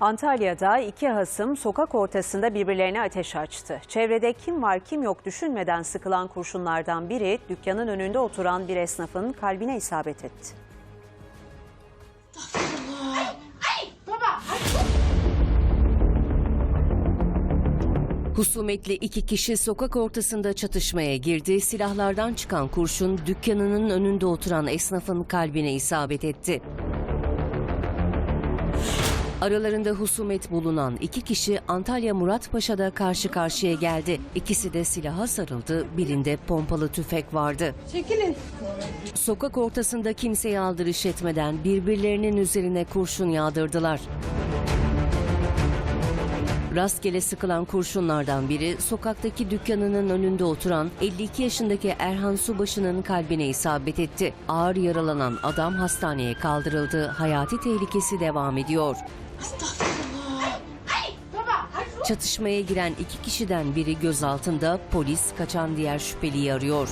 Antalya'da iki hasım sokak ortasında birbirlerine ateş açtı. Çevrede kim var kim yok düşünmeden sıkılan kurşunlardan biri dükkanın önünde oturan bir esnafın kalbine isabet etti. Husumetli iki kişi sokak ortasında çatışmaya girdi. Silahlardan çıkan kurşun dükkanının önünde oturan esnafın kalbine isabet etti. Aralarında husumet bulunan iki kişi Antalya Muratpaşa'da karşı karşıya geldi. İkisi de silaha sarıldı, birinde pompalı tüfek vardı. Çekilin. Sokak ortasında kimseye aldırış etmeden birbirlerinin üzerine kurşun yağdırdılar. Rastgele sıkılan kurşunlardan biri sokaktaki dükkanının önünde oturan 52 yaşındaki Erhan Subaşı'nın kalbine isabet etti. Ağır yaralanan adam hastaneye kaldırıldı. Hayati tehlikesi devam ediyor. Çatışmaya giren iki kişiden biri gözaltında, polis kaçan diğer şüpheliyi arıyor.